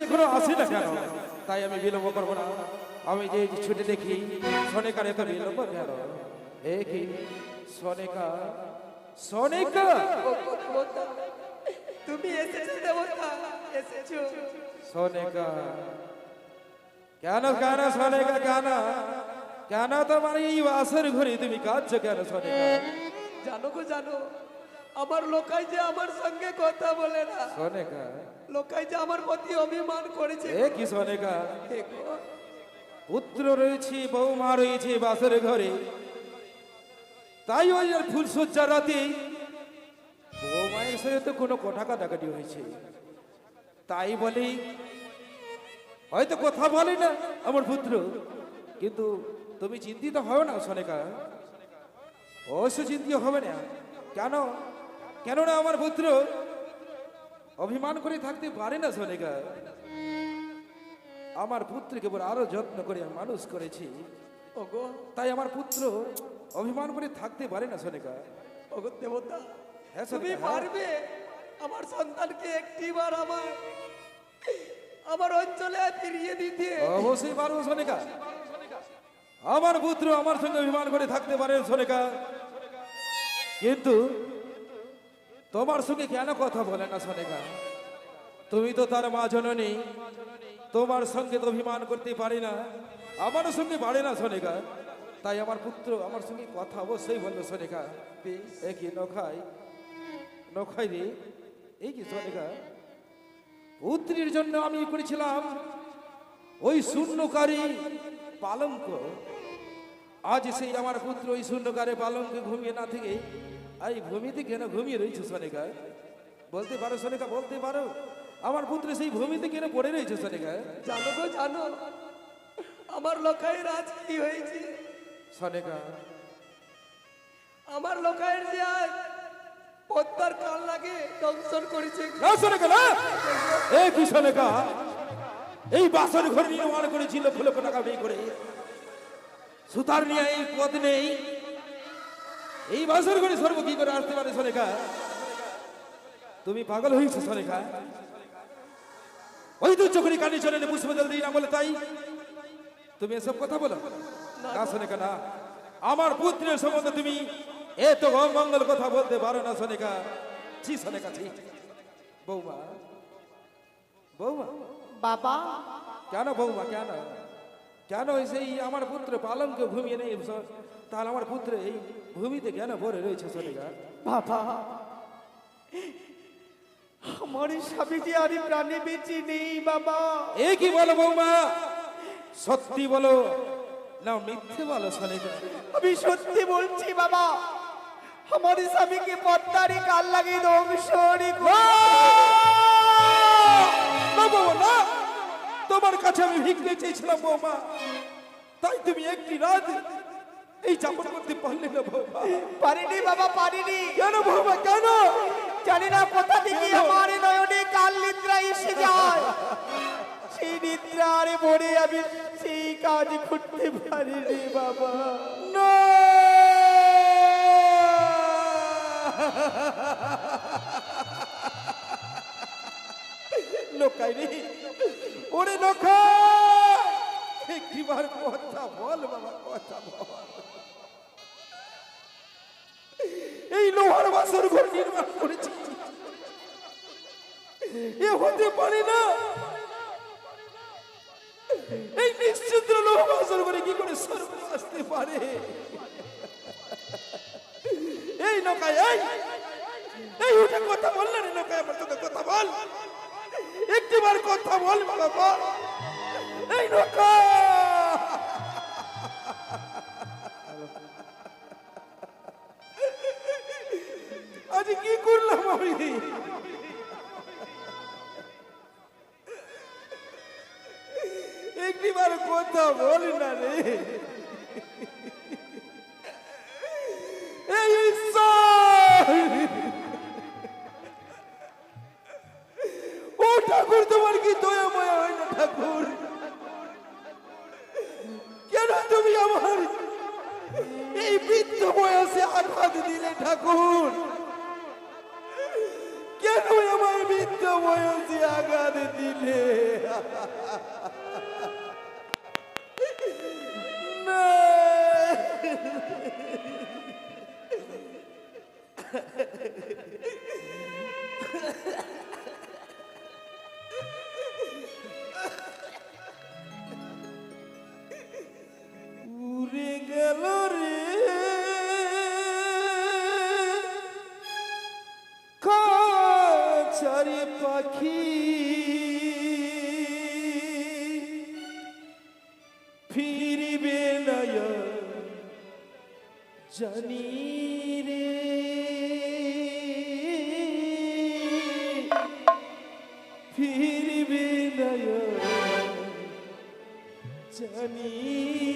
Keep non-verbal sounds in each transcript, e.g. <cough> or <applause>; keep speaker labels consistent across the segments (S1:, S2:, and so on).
S1: এখনও আসে না কেন? তাই আমি বিলম্ব করব না। আমি যে ছুটে দেখি সনেকার এত বিলম্ব কেন? এ কি? সনেকা? সনেকা?
S2: তুমি এসেছ দেবতা এসেছ।
S1: সনেকা? কেন কেন সনেকা কেন? কেন তোমার এই বাসের ঘরে তুমি কাঁদছো কেন সনেকা?
S2: জানো গো জানো আমার লোকাই যে আমার সঙ্গে কথা বলে না।
S1: সনেকা?
S2: লোকাই যে আমার প্রতি অভিমান করেছে।
S1: এ কি সনেকা পুত্র রয়েছে বৌমা রয়েছে বাসের ঘরে। তাই ওই আর ফুলসজ্জা রাতে বৌমায়ের সাথে তো কোনো কথা কাটাকাটি হয়েছে। তাই বলি হয়তো কথা বলে না আমার পুত্র কিন্তু তুমি চিন্তিত হও না সনেকা অবশ্য চিন্তিত হবে না। কেন? কেননা আমার পুত্র অভিমান করে থাকতে পারে না সনেকা আমার পুত্রকে বলে আরও যত্ন করে আমি মানুষ করেছি।
S2: ওগো।
S1: তাই আমার পুত্র অভিমান করে থাকতে পারে না সোনিকা
S2: ওগো দেবতা
S1: হ্যাঁ,
S2: তুমি
S1: হ্যাঁ।
S2: পারবে? আমার সন্তানকে একটিবার আমার আমার অঞ্চলে ফিরিয়ে দিতে।
S1: অবশ্যই পারব সোনিকা আমার পুত্র আমার সঙ্গে অভিমান করে থাকতে পারে সোনিকা কিন্তু তোমার সঙ্গে কেন কথা বলে না, সোনিকা? তুমি তো তার মা জননী। তোমার সঙ্গে তো অভিমান করতে পারে না। আমার সঙ্গে পারে না, সোনিকা। তাই আমার পুত্র আমার সঙ্গে কথা অবশ্যই বলল সোনিকা। এ কি নখাই নখাই রে? এই কি, সোনিকা? পুত্রীর জন্য আমি করেছিলাম ওই শূন্যকারী পালঙ্ক। আজ সেই আমার পুত্র ওই শূন্যকারে পালঙ্কে ঘুমিয়ে না থেকে এই ভূমিতে কেন ঘুমিয়ে রয়েছে সোনিকা? বলতে পারো সোনিকা বলতে পারো। আমার পুত্র সেই ভূমিতে কেন পড়ে রয়েছে সোনিকা?
S2: জানো গো জানো। আমার লোকাইয়ের আজ কি হয়েছে।
S1: সোনিকা।
S2: আমার লোকাইয়ের যে আজ পদ্মার কাল লাগে দংশন করেছে।
S1: না সোনিকা না! এ কি সোনিকা? এই বাসন ঘর নির্মাণ করেছিল ফুলে টাকা বিয়ে করে। সুতার নিয়ে এই পদ নেই। এই বাসর করে সর্ব কি করে আসতে পারে সোনিকা তুমি পাগল হয়েছো সোনিকা ওই দু চোখরি কানে চলে পুষ্প জল দিই না বলে তাই? তুমি এসব কথা বলো? না। সোনিকা না। আমার পুত্রের সম্বন্ধে তুমি এত অমঙ্গল কথা বলতে পারো না সোনিকা ছি সোনিকা ছি। বৌমা বৌমা।
S3: বাবা।
S1: কেন বৌমা কেন? কেন সেই আমার পুত্র পালঙ্কে ভূমি নেই? তাহলে আমার পুত্র এই ভূমিতে কেন ভরে রয়েছে সোনিকা
S3: বাবা আমার স্বামী যে আর প্রাণে বেঁচে নেই বাবা।
S1: এ কি বলো বৌমা? সত্যি বলো? না মিথ্যে বলো সোনিকা
S3: আমি সত্যি বলছি বাবা আমার স্বামীকে পদ্মারে কাল লাগে ধ্বংস রে গো।
S1: না বৌমা না! তোমার কাছে আমি ভিক্ষে চেয়েছিলাম বৌমা। তাই তুমি একটি রাত এই যাপন করতে পারলে না বৌমা।
S3: পারিনি বাবা পারিনি।
S1: কেন বৌমা কেন?
S3: জানি না কোথা থেকে আমার নয়নে কাল নিদ্রা এসে যায়। সেই নিদ্রারে ভরে আমি সেই কাজ করতে পারিনি বাবা।
S1: না! ওরে একটিবার কথা বল বাবা, কথা বল। এই লোহার বাসর ঘর নির্মাণ করেছি। এ হতে পারে না। এই নিশ্চিদ্র লোহ বাসর করে কি করে সর্ব আসতে পারে? এই নৌকায়, এই! এই উঠে কথা বল না রে নৌকায়, আমার সাথে কথা বল। একটিবার কথা বল বাবা। এই নৌকা দিলে <laughs> ফিরবে নয় জানি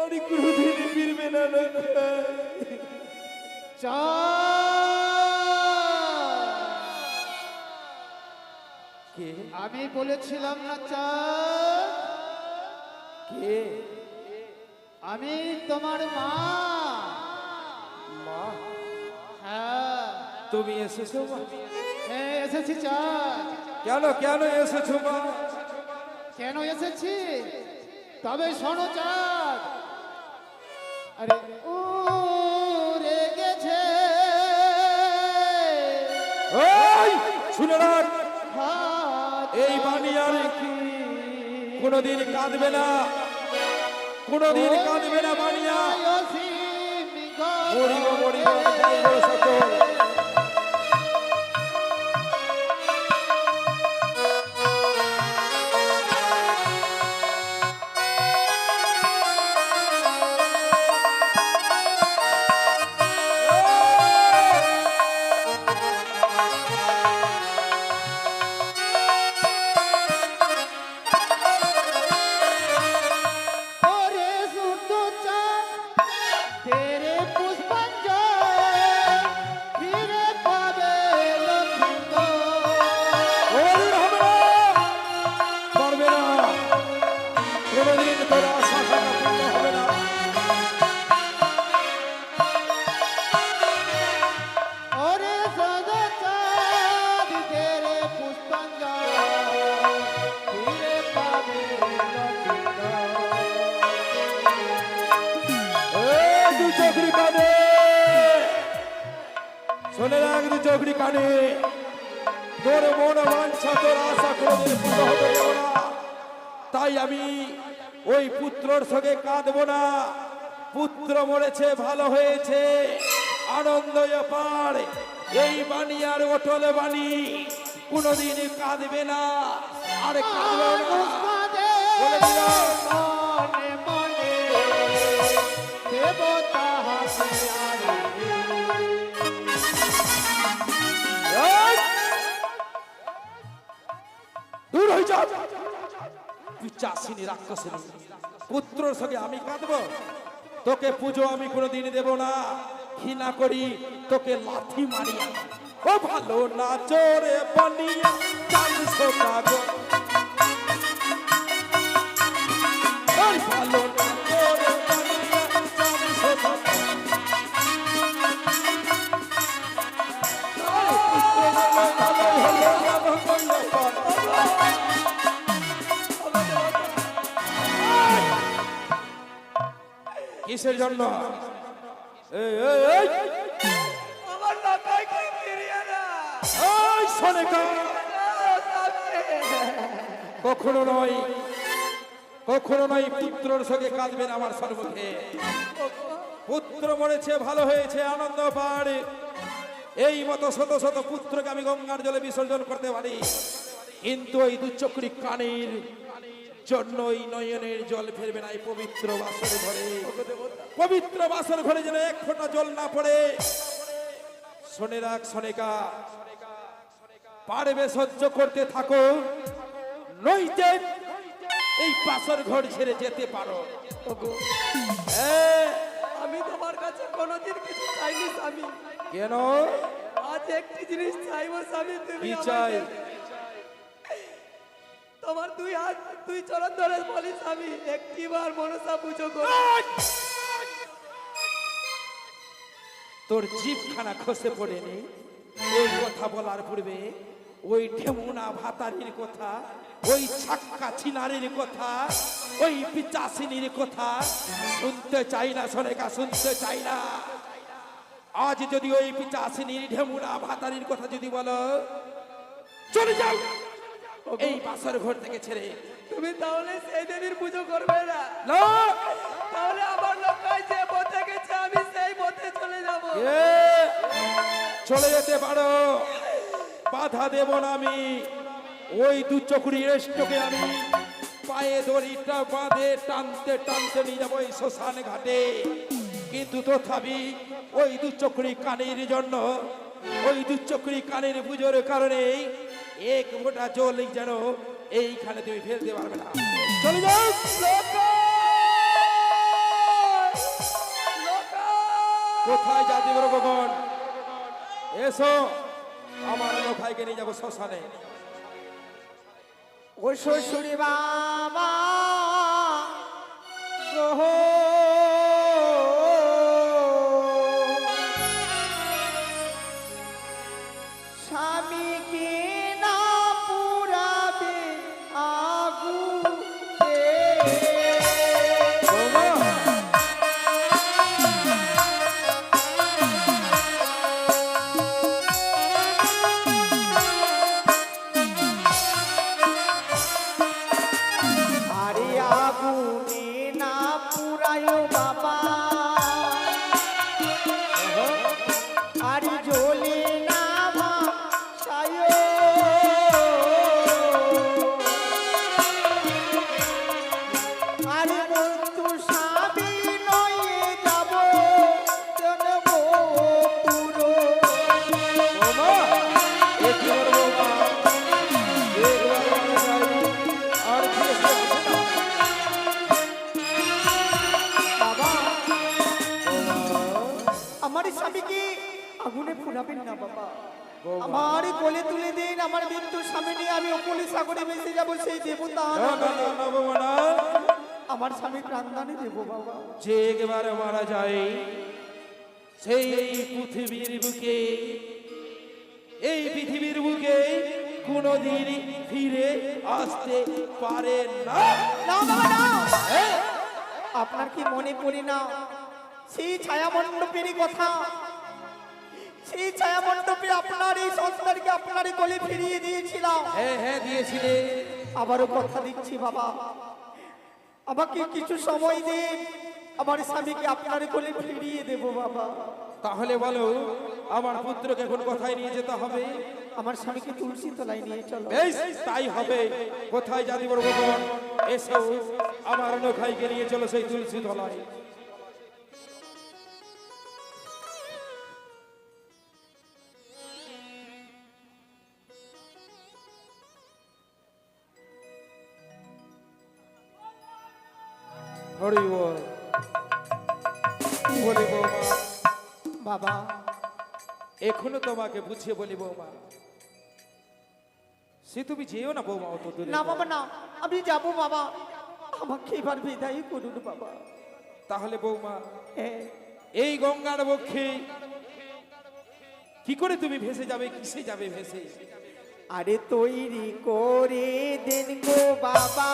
S1: আর
S2: কোনোদিন ফিরবে না লোকাই
S3: কে? আমি বলেছিলাম না চাঁদ
S1: কে?
S3: আমি তোমার মা।
S1: মা
S3: হ্যাঁ
S1: তুমি এসেছ মা?
S3: হ্যাঁ। এসেছি চাঁদ
S1: কেন কেন এসেছ মা?
S3: কেন এসেছি? তবে শোনো চাঁদ। আরে ও রেগেছে
S1: ওই শুনে রাখ। এই বানিয়ার কোনোদিন কাঁদবে না। কোনোদিন কাঁদবে না বানিয়া মরিব মরিব যাইব মরেছে ভালো হয়েছে। আনন্দ পার। এই বাণী আর ওটলে বাণী কোনোদিন কাঁদবে না। আর কাঁদবে না! দূর হয়ে যা। তুই চাষিনী রাক্ষসিনী। পুত্রর সঙ্গে আমি কাঁদবো? তোকে পুজো আমি কোনোদিন দেব না। ঘৃণা করি, তোকে লাথি মারি ও ভালো না চোরে বানিয়ে চাল সোনা ওই কিসের জন্য। এই, এই, এই,
S2: আমার
S1: কখনো নয় কখনো নয় পুত্রর সঙ্গে কাঁদবেন আমার সর্বকে। পুত্র মরেছে ভালো হয়েছে আনন্দ পাড়ে এই মতো শত শত পুত্রকে আমি গঙ্গার জলে বিসর্জন করতে পারি। কিন্তু ওই দুচক্রি কানের জন্য ওই নয়নের জল ফেরবে না এই পবিত্র বাসর ঘরে। পবিত্র বাসর ঘরে যেন এক ফোঁটা জল না পড়ে। শোনে রাখ সোনেকা পারবে সহ্য করতে থাকো। নইতে এই পাশর ঘর ছেড়ে যেতে পারো। হ্যাঁ,
S2: আমি তোমার কাছে কোনোদিন কিছু চাইনি স্বামী।
S1: কেন?
S2: আজ একটি জিনিস চাইব স্বামী তুমি
S1: চাই?
S2: তোমার দুই হাত দুই চরণ ধরে বলি স্বামী একটিবার মনসা পুজো করো
S1: তোর জিভখানা খসে পড়েনি এই কথা বলার পূর্বে ওই ঢেমুনা ভাতারির কথা, ওই ছাক্কা ছিনারির কথা, ওই পিচাসিনীর কথা শুনতে চাই না সরেকা শুনতে চাই না। আজ যদি ওই পিচাসিনীর ঢেমুনা ভাতারির কথা যদি বলো, চলে যাও। এই বাসর ঘর থেকে ছেড়ে
S2: তুমি তাহলে সেই দেবীর পুজো করবে না। তাহলে আমার লোকায় যে পথে গেছে আমি সেই পথে চলে যাব।
S1: চলে যেতে পারো। বাধা দেব না আমি। ওই দু চকুরি রেষ্টকে আমি পায়ে দড়িটা বাঁধে টানতে টানতে নিয়ে যাব ওই শ্মশান ঘাটে। কিন্তু তথাপি ওই দু চকুরি কানের জন্য ওই দু চকুরি কানের পুজোর কারণে এক মোটা জল যেন এইখানে তুমি ফেলতে পারবে না। চলে যাও। কোথায় যাতে বড় ভগবান এসো আমার লোখাইকে নিয়ে যাব শ্মশানে।
S3: ও শ্বশুরি বাবা আমার স্বামীকে আগুনে পোড়াবেন না বাবা। আমার কোলে তুলে দিন আমার মৃত্যুর স্বামী নিয়ে আমি অকুলি সাগরে মিশে যাব সেই দেবতা। আমার স্বামী প্রাণদানে দেব বাবা।
S1: যে একবারে মারা যায় সেই এই পৃথিবীর বুকে এই পৃথিবীর বুকে কোনোদিন ফিরে আসতে পারে না।
S3: আপনার কি মনে পড়ে না? সেই ছায়া মণ্ডপের কথা। সেই ছায়া মণ্ডপে আপনার এই সন্তানকে আপনার কোলে ফিরিয়ে দিয়েছিলাম।
S1: হ্যাঁ হ্যাঁ দিয়েছিলে।
S3: আবারও কথা দিচ্ছি বাবা। আমাকে কিছু সময় দিন আমার স্বামীকে আপনার কোলে ফিরিয়ে দেব বাবা।
S1: তাহলে বলো আমার পুত্রকে এখন কোথায় নিয়ে যেতে হবে?
S3: আমার স্বামীকে তুলসী তলায় নিয়ে চলো।
S1: বেশ তাই হবে। কোথায় জাতি বড় ভগবান? এসো আমার নখাইকে নিয়ে চলো সেই তুলসী তলায়। এখনও তোমাকে বুঝিয়ে বলি বৌমা। সে তুমি যেও না বৌমা অত দূরে।
S3: না বাবা না। আমি যাব বাবা। আমাকে এবার বিদায় করুন বাবা।
S1: তাহলে বৌমা এই গঙ্গার বক্ষে কি করে তুমি ভেসে যাবে কিসে যাবে ভেসে?
S3: আরে তৈরি করে দেন গো বাবা।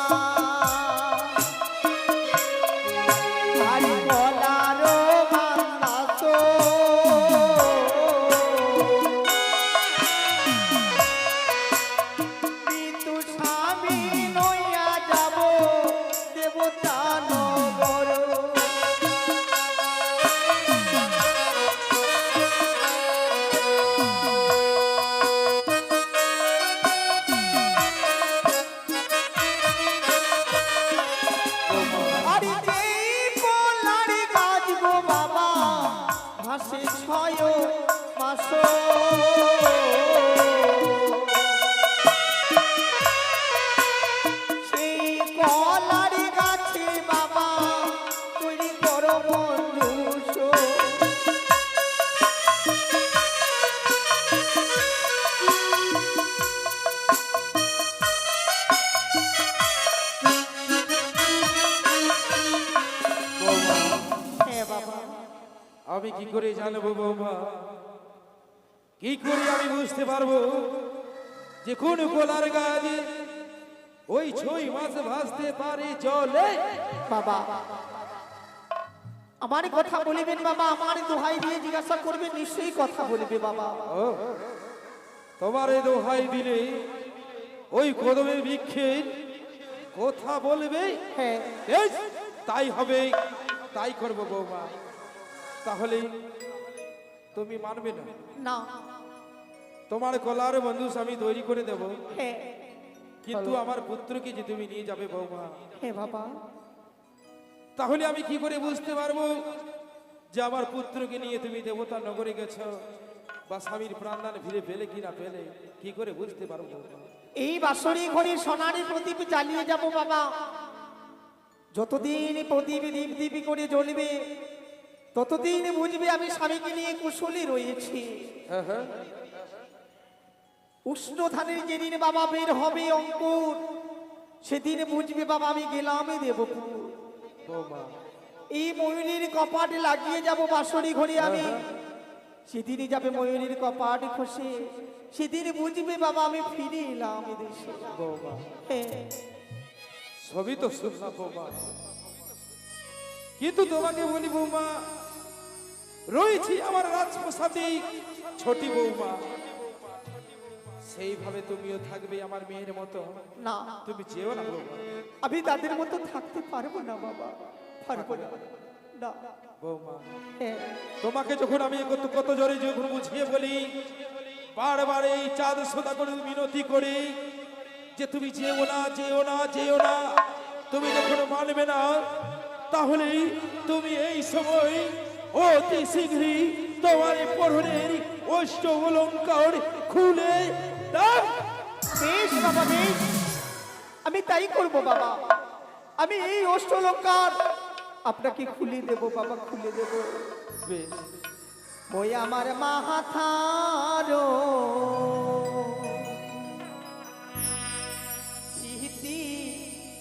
S1: Hayo. জানব বৌমা। কি করি আমি বুঝতে পারব যে কোন কোলার গাছ ওই ছই মাছ ভাসতে পারে চলে
S3: বাবা আমার কথা বলিবেন বাবা আমার দোহাই দিয়ে জিজ্ঞাসা করবেন নিশ্চয়ই কথা বলবে বাবা।
S1: তোমার এই দোহাই দিলে ওই কদমের বৃক্ষের কথা বলবে?
S3: হ্যাঁ।
S1: তাই হবে তাই করব বৌমা। তাহলে তুমি মানবে না।
S3: না।
S1: তোমার কলার বন্ধু আমি তৈরি করে দেব।
S3: হ্যাঁ
S1: কিন্তু আমার পুত্রকে যে তুমি নিয়ে যাবে বৌমা।
S3: হ্যাঁ বাবা।
S1: তাহলে আমি কি করে বুঝতে পারব যে আমার পুত্রকে নিয়ে তুমি দেবতা নগরে গেছো বা স্বামীর প্রাণদান ফিরে পেলে কি না পেলে? কি করে বুঝতে পারব
S3: এই বাসরি ঘড়ি সোনারি প্রদীপ জ্বালিয়ে যাব বাবা। যতদিন প্রদীপ দীপ দীপি করে জ্বলবে ততদিন বুঝবে আমি স্বামীকে নিয়ে কুশলী রয়েছি।
S1: হ্যাঁ হ্যাঁ।
S3: উষ্ণ ধানের যেদিন বাবা বের হবে অঙ্কুর সেদিন বুঝবে বাবা আমি গেলামে দেবপুর এই ময়ূরীর কপাট লাগিয়ে যাব বাসরি ঘড়ি আমি। সেদিনই যাবে ময়ূরীর কপাট খসে সেদিন বুঝবে বাবা আমি ফিরে এলাম দেশে হ্যাঁ।
S1: সবই তো শুনলাম কিন্তু তোমাকে বলি বৌমা রয়েছি আমার রাজপ্রসাদে ছোটি বৌমা। সেইভাবে তুমিও থাকবে আমার মেয়ের মতো।
S3: না।
S1: তুমি যেও না বৌমা।
S3: আমি তাদের মতো থাকতে পারব না বাবা। পারব না।
S1: বৌমা
S3: হ্যাঁ।
S1: তোমাকে যখন আমি কত কত জোরে যখন বুঝিয়ে বলি বারবার এই চাঁদ সোদা করে মিনতি করি যে তুমি যেও না যেও না যেও না তুমি যখন মানবে না। তাহলে তুমি এই সময় অতি শীঘ্রই তোমার এই পরনের অষ্ট অলঙ্কার খুলে দাও।
S3: বেশ বাবা বেশ আমি তাই করব বাবা। আমি এই অষ্টলঙ্কার আপনাকে খুলে দেব বাবা খুলে দেব।
S1: বেশ।
S3: ওই আমার মাথারো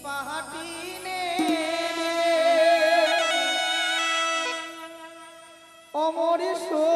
S3: পাহাটি por isso